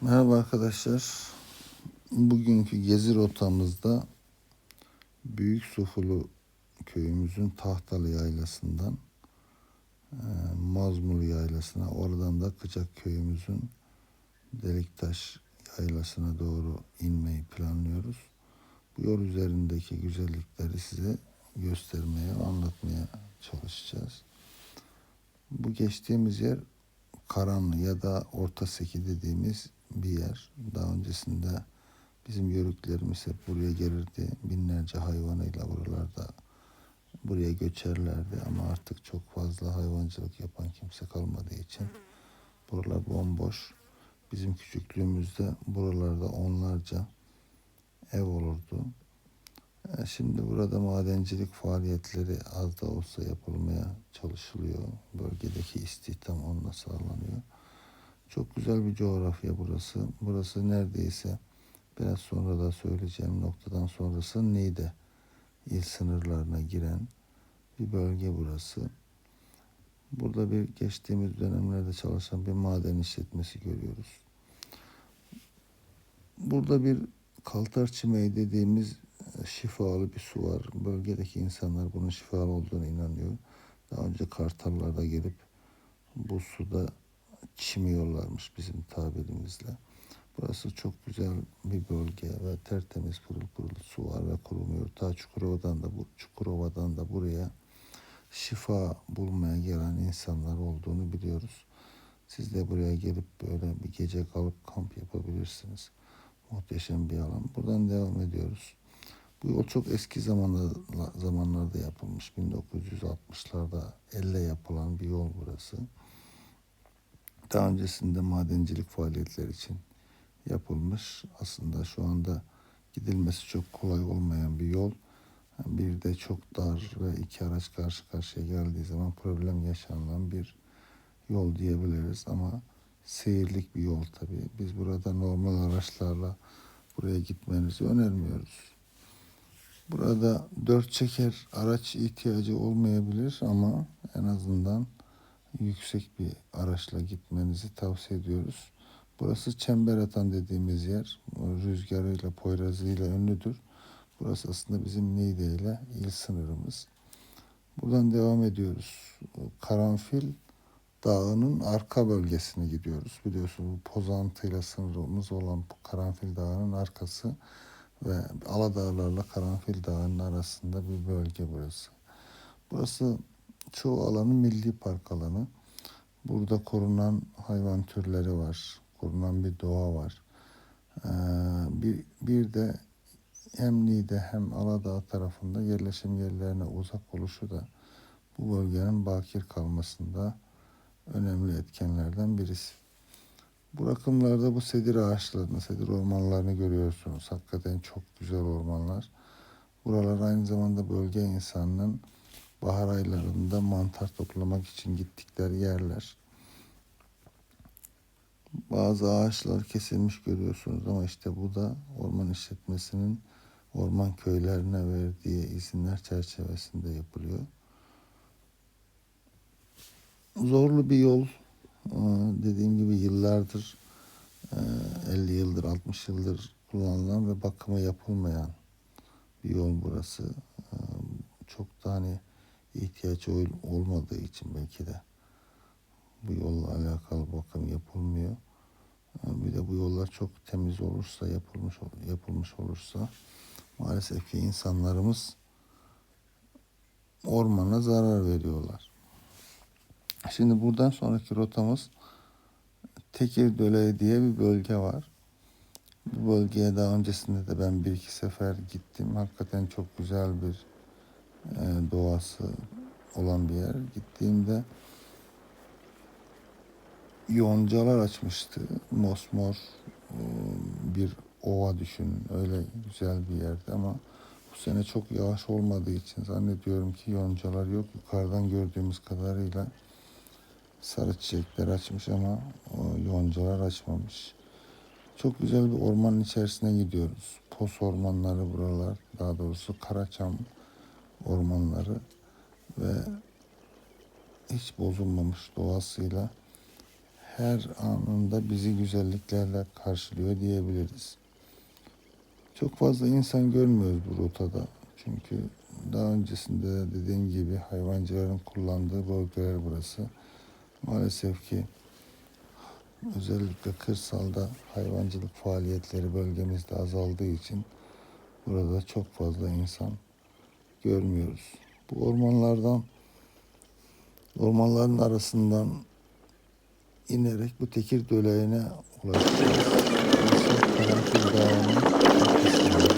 Merhaba arkadaşlar. Bugünkü gezi rotamızda Büyük Sufulu köyümüzün Tahtalı Yaylası'ndan e, Mazmur Yaylası'na, oradan da Kıcak köyümüzün Deliktaş Yaylası'na doğru inmeyi planlıyoruz. Bu yol üzerindeki güzellikleri size göstermeye, anlatmaya çalışacağız. Bu geçtiğimiz yer Karanlı ya da Orta Seki dediğimiz bir yer. Daha öncesinde bizim yörüklerimiz hep buraya gelirdi. Binlerce hayvanıyla buralarda buraya göçerlerdi ama artık çok fazla hayvancılık yapan kimse kalmadığı için buralar bomboş. Bizim küçüklüğümüzde buralarda onlarca ev olurdu. E, Şimdi burada madencilik faaliyetleri az da olsa yapılmaya çalışılıyor. Bölgedeki istihdam onunla sağlanıyor. Çok güzel bir coğrafya burası. Burası neredeyse biraz sonra da söyleyeceğim noktadan sonrası Niğde il sınırlarına giren bir bölge burası. Burada bir geçtiğimiz dönemlerde çalışan bir maden işletmesi görüyoruz. Burada bir kaltar çimeği dediğimiz e, şifalı bir su var. Bölgedeki insanlar bunun şifalı olduğunu inanıyor. Daha önce kartallar gelip bu suda çimiyorlarmış bizim tabirimizle. Burası çok güzel bir bölge ve tertemiz pırıl pırıl su var ve kurumuyor. Ta Çukurova'dan da bu Çukurova'dan da buraya şifa bulmaya gelen insanlar olduğunu biliyoruz. Siz de buraya gelip böyle bir gece kalıp kamp yapabilirsiniz. Muhteşem bir alan. Buradan devam ediyoruz. Bu yol çok eski zamanlarda, zamanlarda yapılmış. 1960'larda elle yapılan bir yol burası. Daha öncesinde madencilik faaliyetleri için yapılmış. Aslında şu anda gidilmesi çok kolay olmayan bir yol. Bir de çok dar ve iki araç karşı karşıya geldiği zaman problem yaşanılan bir yol diyebiliriz ama seyirlik bir yol tabii. Biz burada normal araçlarla buraya gitmenizi önermiyoruz. Burada dört çeker araç ihtiyacı olmayabilir ama en azından yüksek bir araçla gitmenizi tavsiye ediyoruz. Burası çember atan dediğimiz yer. Rüzgarıyla, poyrazıyla ünlüdür. Burası aslında bizim Niğde ile il sınırımız. Buradan devam ediyoruz. Karanfil Dağı'nın arka bölgesine gidiyoruz. Biliyorsunuz Pozantı ile sınırımız olan bu Karanfil Dağı'nın arkası ve Aladağlarla Karanfil Dağı'nın arasında bir bölge burası. Burası çoğu alanı milli park alanı. Burada korunan hayvan türleri var. Korunan bir doğa var. Ee, bir, bir de hem Niğde hem Aladağ tarafında yerleşim yerlerine uzak oluşu da bu bölgenin bakir kalmasında önemli etkenlerden birisi. Bu rakımlarda bu sedir ağaçlarını, sedir ormanlarını görüyorsunuz. Hakikaten çok güzel ormanlar. Buralar aynı zamanda bölge insanının bahar aylarında mantar toplamak için gittikleri yerler. Bazı ağaçlar kesilmiş görüyorsunuz ama işte bu da orman işletmesinin orman köylerine verdiği izinler çerçevesinde yapılıyor. Zorlu bir yol. Ee, Dediğim gibi yıllardır, e, 50 yıldır, 60 yıldır kullanılan ve bakımı yapılmayan bir yol burası. Ee, Çok da hani ihtiyaç ol- olmadığı için belki de bu yolla alakalı bakım yapılmıyor. Ee, Bir de bu yollar çok temiz olursa, yapılmış yapılmış olursa maalesef ki insanlarımız ormana zarar veriyorlar. Şimdi buradan sonraki rotamız Tekirdöle diye bir bölge var. Bu bölgeye daha öncesinde de ben bir iki sefer gittim. Hakikaten çok güzel bir e, doğası olan bir yer. Gittiğimde yoncalar açmıştı. Mosmor e, bir ova düşünün. Öyle güzel bir yerdi ama bu sene çok yağış olmadığı için zannediyorum ki yoncalar yok. Yukarıdan gördüğümüz kadarıyla sarı çiçekler açmış ama o yoncalar açmamış. Çok güzel bir ormanın içerisine gidiyoruz. Pos ormanları buralar. Daha doğrusu Karaçam ormanları ve hiç bozulmamış doğasıyla her anında bizi güzelliklerle karşılıyor diyebiliriz. Çok fazla insan görmüyoruz bu rotada. Çünkü daha öncesinde de dediğim gibi hayvancıların kullandığı bölgeler burası. Maalesef ki özellikle kırsalda hayvancılık faaliyetleri bölgemizde azaldığı için burada çok fazla insan görmüyoruz. Bu ormanlardan ormanların arasından inerek bu Tekir Döleği'ne ulaşacağız. Karanfil Dağı'nın tepesinde.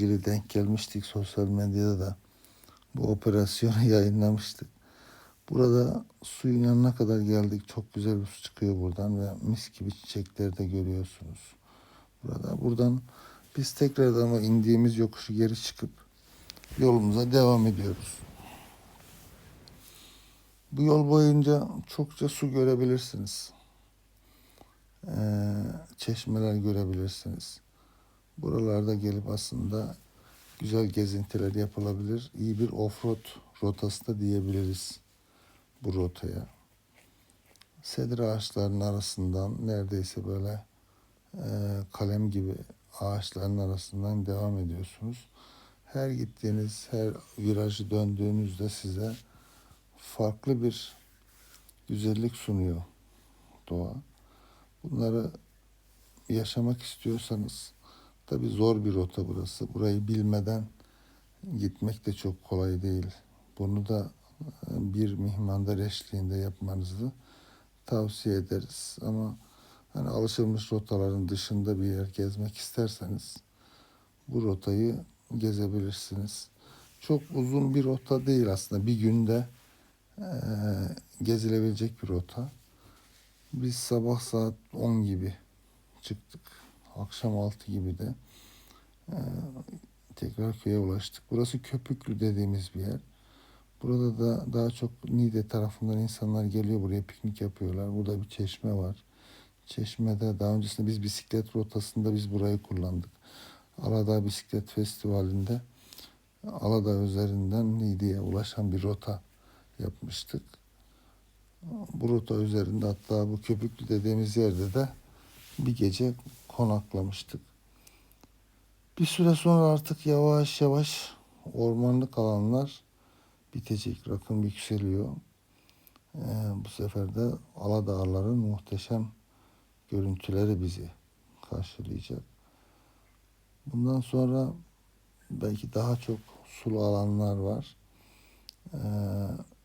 İlgili denk gelmiştik sosyal medyada da. Bu operasyonu yayınlamıştık. Burada suyun yanına kadar geldik. Çok güzel bir su çıkıyor buradan ve mis gibi çiçekleri de görüyorsunuz. Burada buradan biz tekrardan o indiğimiz yokuşu geri çıkıp yolumuza devam ediyoruz. Bu yol boyunca çokça su görebilirsiniz. Ee, çeşmeler görebilirsiniz. Buralarda gelip aslında güzel gezintiler yapılabilir. İyi bir offroad rotası da diyebiliriz bu rotaya. Sedir ağaçlarının arasından neredeyse böyle e, kalem gibi ağaçların arasından devam ediyorsunuz. Her gittiğiniz, her virajı döndüğünüzde size farklı bir güzellik sunuyor doğa. Bunları yaşamak istiyorsanız tabi zor bir rota burası. Burayı bilmeden gitmek de çok kolay değil. Bunu da e, bir mihmandar eşliğinde yapmanızı tavsiye ederiz. Ama hani alışılmış rotaların dışında bir yer gezmek isterseniz bu rotayı gezebilirsiniz. Çok uzun bir rota değil aslında. Bir günde e, gezilebilecek bir rota. Biz sabah saat 10 gibi çıktık. Akşam 6 gibi de e, tekrar köye ulaştık. Burası Köpüklü dediğimiz bir yer. Burada da daha çok Niğde tarafından insanlar geliyor buraya piknik yapıyorlar. Burada bir çeşme var. Çeşmede daha öncesinde biz bisiklet rotasında biz burayı kullandık. Aladağ Bisiklet Festivali'nde Aladağ üzerinden Niğde'ye ulaşan bir rota yapmıştık. Bu rota üzerinde hatta bu Köpüklü dediğimiz yerde de bir gece konaklamıştık. Bir süre sonra artık yavaş yavaş ormanlık alanlar bitecek. Rakım yükseliyor. Ee, bu sefer de Aladağların muhteşem görüntüleri bizi karşılayacak. Bundan sonra belki daha çok sulu alanlar var. Ee,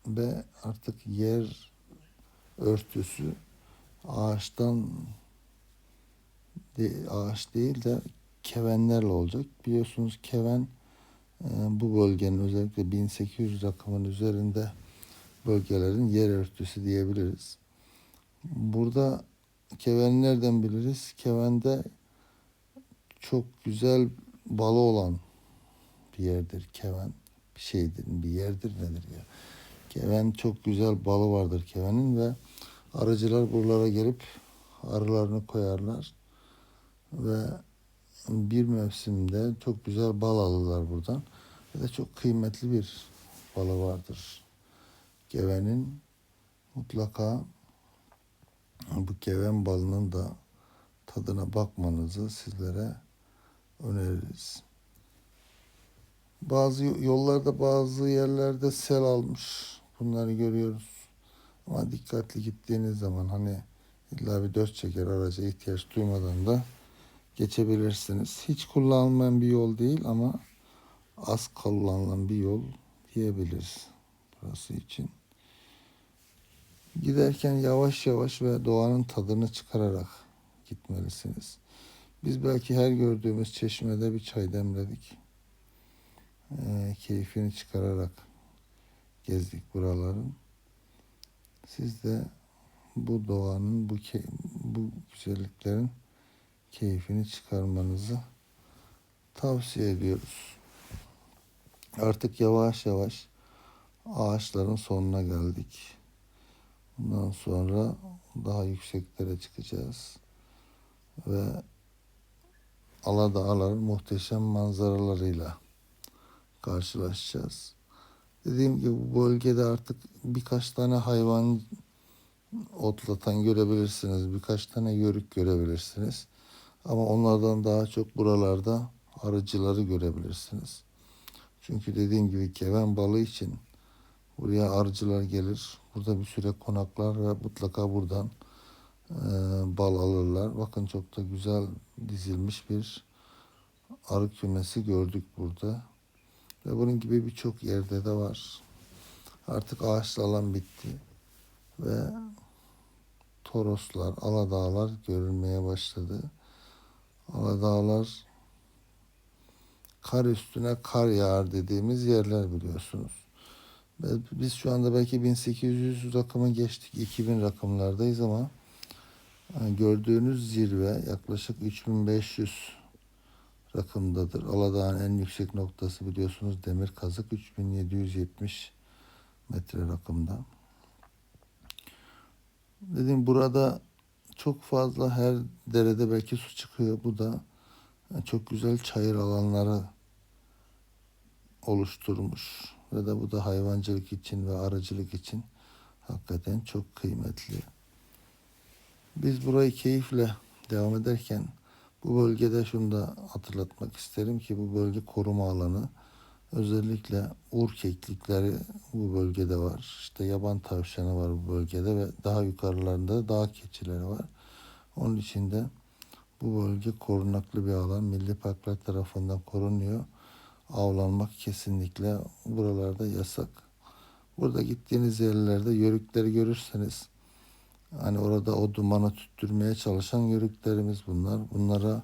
ve artık yer örtüsü ağaçtan ağaç değil de kevenlerle olacak. Biliyorsunuz keven e, bu bölgenin özellikle 1800 rakımın üzerinde bölgelerin yer örtüsü diyebiliriz. Burada keven nereden biliriz? Kevende çok güzel balı olan bir yerdir keven. Bir şeydir, bir yerdir nedir ya. Keven çok güzel balı vardır kevenin ve arıcılar buralara gelip arılarını koyarlar ve bir mevsimde çok güzel bal alırlar buradan ve de çok kıymetli bir balı vardır. Gevenin mutlaka bu keven balının da tadına bakmanızı sizlere öneririz. Bazı yollarda bazı yerlerde sel almış. Bunları görüyoruz. Ama dikkatli gittiğiniz zaman hani illa bir dört çeker araca ihtiyaç duymadan da geçebilirsiniz. Hiç kullanılmayan bir yol değil ama az kullanılan bir yol diyebiliriz burası için. Giderken yavaş yavaş ve doğanın tadını çıkararak gitmelisiniz. Biz belki her gördüğümüz çeşmede bir çay demledik. Ee, keyfini çıkararak gezdik buraların. Siz de bu doğanın, bu bu güzelliklerin keyfini çıkarmanızı tavsiye ediyoruz. Artık yavaş yavaş ağaçların sonuna geldik. Bundan sonra daha yükseklere çıkacağız. Ve Aladağların muhteşem manzaralarıyla karşılaşacağız. Dediğim gibi bu bölgede artık birkaç tane hayvan otlatan görebilirsiniz. Birkaç tane yörük görebilirsiniz. Ama onlardan daha çok buralarda arıcıları görebilirsiniz. Çünkü dediğim gibi keven balığı için buraya arıcılar gelir. Burada bir süre konaklar ve mutlaka buradan e, bal alırlar. Bakın çok da güzel dizilmiş bir arı kümesi gördük burada. Ve bunun gibi birçok yerde de var. Artık ağaçlı alan bitti. Ve Toroslar, Aladağlar görülmeye başladı. Aladağlar kar üstüne kar yağar dediğimiz yerler biliyorsunuz. Biz şu anda belki 1800 rakımı geçtik, 2000 rakımlardayız ama yani gördüğünüz zirve yaklaşık 3500 rakımdadır. Aladağ'ın en yüksek noktası biliyorsunuz Demir Kazık 3770 metre rakımda. Dedim burada çok fazla her derede belki su çıkıyor. Bu da çok güzel çayır alanları oluşturmuş. Ve de bu da hayvancılık için ve arıcılık için hakikaten çok kıymetli. Biz burayı keyifle devam ederken bu bölgede şunu da hatırlatmak isterim ki bu bölge koruma alanı. Özellikle uğur keklikleri bu bölgede var. İşte yaban tavşanı var bu bölgede ve daha yukarılarında dağ keçileri var. Onun için de bu bölge korunaklı bir alan. Milli Parklar tarafından korunuyor. Avlanmak kesinlikle buralarda yasak. Burada gittiğiniz yerlerde yörükleri görürseniz hani orada o dumanı tüttürmeye çalışan yörüklerimiz bunlar. Bunlara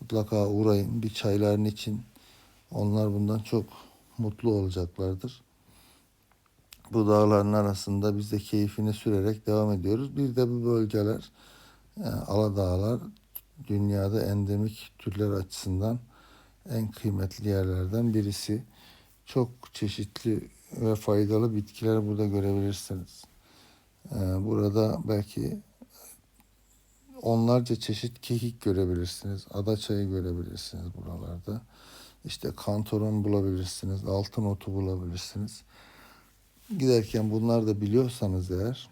mutlaka uğrayın. Bir çayların için onlar bundan çok mutlu olacaklardır. Bu dağların arasında biz de keyfini sürerek devam ediyoruz. Bir de bu bölgeler yani Aladağlar dünyada endemik türler açısından en kıymetli yerlerden birisi. Çok çeşitli ve faydalı bitkiler burada görebilirsiniz. Ee, Burada belki onlarca çeşit kekik görebilirsiniz. Adaçayı görebilirsiniz buralarda. İşte kantoron bulabilirsiniz. Altın otu bulabilirsiniz. Giderken bunlar da biliyorsanız eğer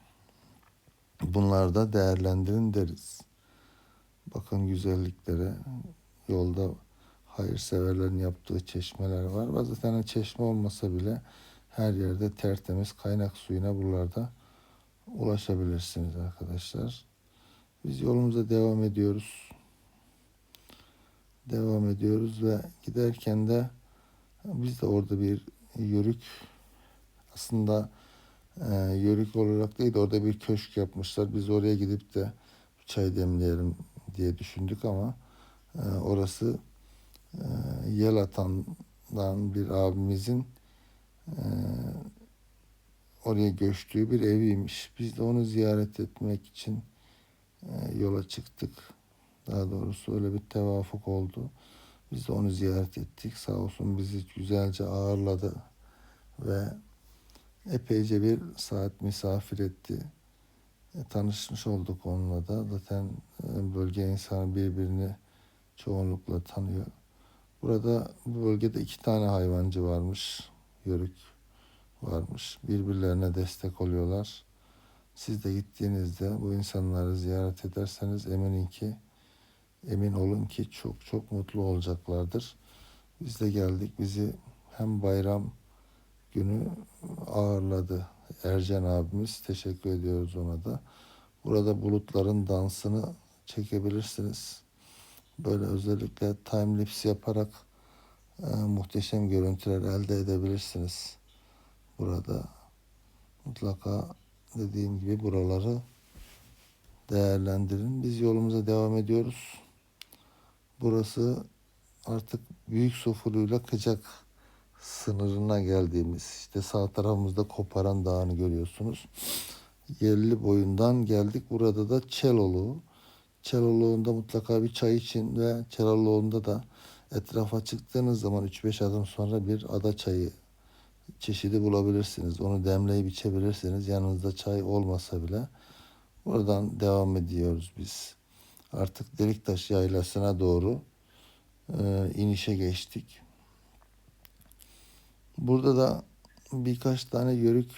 bunlar da değerlendirin deriz. Bakın güzelliklere yolda hayırseverlerin yaptığı çeşmeler var. Ve zaten çeşme olmasa bile her yerde tertemiz kaynak suyuna buralarda ulaşabilirsiniz arkadaşlar. Biz yolumuza devam ediyoruz. Devam ediyoruz ve giderken de biz de orada bir yörük aslında e, yörük olarak değil de orada bir köşk yapmışlar. Biz oraya gidip de çay demleyelim diye düşündük ama e, orası e, yel atandan bir abimizin e, oraya göçtüğü bir eviymiş. Biz de onu ziyaret etmek için e, yola çıktık. Daha doğrusu öyle bir tevafuk oldu. Biz de onu ziyaret ettik. Sağ olsun bizi güzelce ağırladı ve epeyce bir saat misafir etti. E, tanışmış olduk onunla da. Zaten e, bölge insanı birbirini çoğunlukla tanıyor. Burada bu bölgede iki tane hayvancı varmış. Yörük varmış. Birbirlerine destek oluyorlar. Siz de gittiğinizde bu insanları ziyaret ederseniz eminim ki Emin olun ki çok çok mutlu olacaklardır. Biz de geldik. Bizi hem bayram günü ağırladı Ercan abimiz. Teşekkür ediyoruz ona da. Burada bulutların dansını çekebilirsiniz. Böyle özellikle time lapse yaparak e, muhteşem görüntüler elde edebilirsiniz. Burada mutlaka dediğim gibi buraları değerlendirin. Biz yolumuza devam ediyoruz. Burası artık Büyük Sofulu'yla Kıcak sınırına geldiğimiz işte sağ tarafımızda Koparan Dağı'nı görüyorsunuz. Yerli boyundan geldik. Burada da Çelolu. Çeloluğunda mutlaka bir çay için ve Çeloluğunda da etrafa çıktığınız zaman 3-5 adım sonra bir ada çayı çeşidi bulabilirsiniz. Onu demleyip içebilirsiniz. Yanınızda çay olmasa bile buradan devam ediyoruz biz. Artık Deliktaş Yaylası'na doğru e, inişe geçtik. Burada da birkaç tane yörük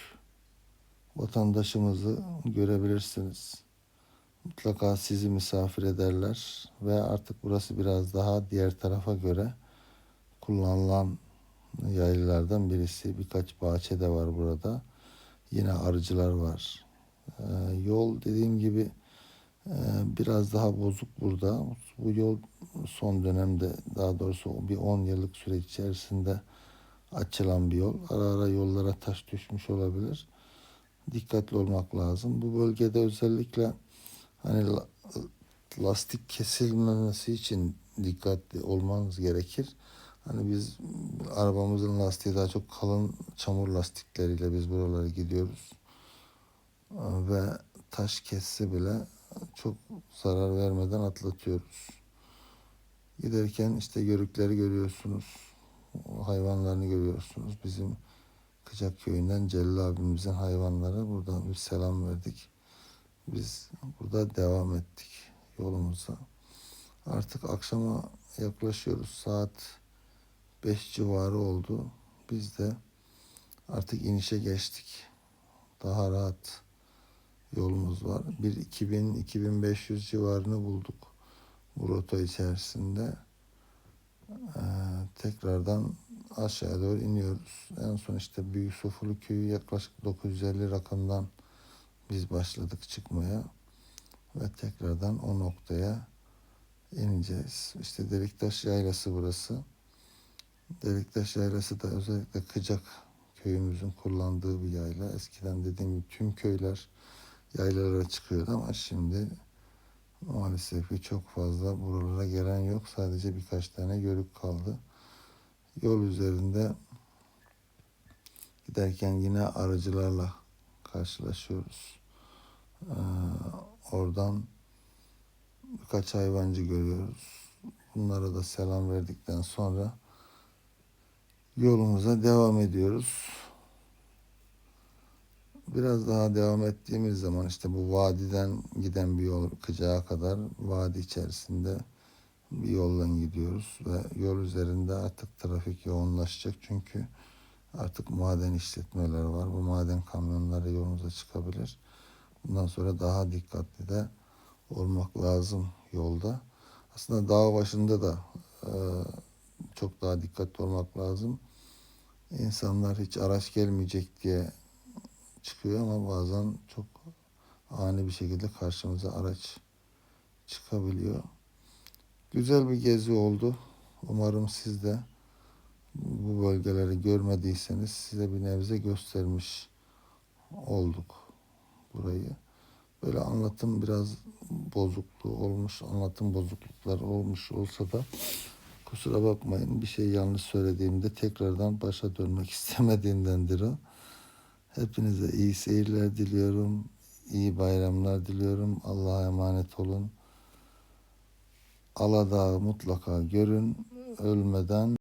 vatandaşımızı görebilirsiniz. Mutlaka sizi misafir ederler ve artık burası biraz daha diğer tarafa göre kullanılan yaylalardan birisi. Birkaç bahçe de var burada. Yine arıcılar var. Ee, yol dediğim gibi biraz daha bozuk burada. Bu yol son dönemde daha doğrusu bir 10 yıllık süreç içerisinde açılan bir yol. Ara ara yollara taş düşmüş olabilir. Dikkatli olmak lazım. Bu bölgede özellikle hani la- lastik kesilmemesi için dikkatli olmanız gerekir. Hani biz arabamızın lastiği daha çok kalın çamur lastikleriyle biz buralara gidiyoruz. Ee, Ve taş kesse bile çok zarar vermeden atlatıyoruz. Giderken işte yörükleri görüyorsunuz. Hayvanlarını görüyorsunuz. Bizim Kıcak köyünden Celil abimizin hayvanları. Buradan bir selam verdik. Biz burada devam ettik yolumuza. Artık akşama yaklaşıyoruz. Saat 5 civarı oldu. Biz de artık inişe geçtik. Daha rahat yolumuz var. Bir 2000-2500 civarını bulduk bu rota içerisinde. Ee, tekrardan aşağı doğru iniyoruz. En son işte Büyük Sofulu Köyü yaklaşık 950 rakamdan biz başladık çıkmaya ve tekrardan o noktaya ineceğiz. İşte Deliktaş Yaylası burası. Deliktaş Yaylası da özellikle Kıcak köyümüzün kullandığı bir yayla. Eskiden dediğim gibi tüm köyler yaylalara çıkıyordu ama şimdi maalesef ki çok fazla buralara gelen yok. Sadece birkaç tane yörük kaldı. Yol üzerinde giderken yine arıcılarla karşılaşıyoruz. Ee, oradan birkaç hayvancı görüyoruz. Bunlara da selam verdikten sonra yolumuza devam ediyoruz. Biraz daha devam ettiğimiz zaman işte bu vadiden giden bir yol Kıcağa kadar vadi içerisinde bir yoldan gidiyoruz ve yol üzerinde artık trafik yoğunlaşacak çünkü artık maden işletmeleri var. Bu maden kamyonları yolumuza çıkabilir. Bundan sonra daha dikkatli de olmak lazım yolda. Aslında dağ başında da e, çok daha dikkatli olmak lazım. İnsanlar hiç araç gelmeyecek diye çıkıyor ama bazen çok ani bir şekilde karşımıza araç çıkabiliyor. Güzel bir gezi oldu. Umarım siz de bu bölgeleri görmediyseniz size bir nebze göstermiş olduk burayı. Böyle anlatım biraz bozukluğu olmuş, anlatım bozuklukları olmuş olsa da kusura bakmayın bir şey yanlış söylediğimde tekrardan başa dönmek istemediğimdendir o. Hepinize iyi seyirler diliyorum. iyi bayramlar diliyorum. Allah'a emanet olun. Aladağ'ı mutlaka görün. Ölmeden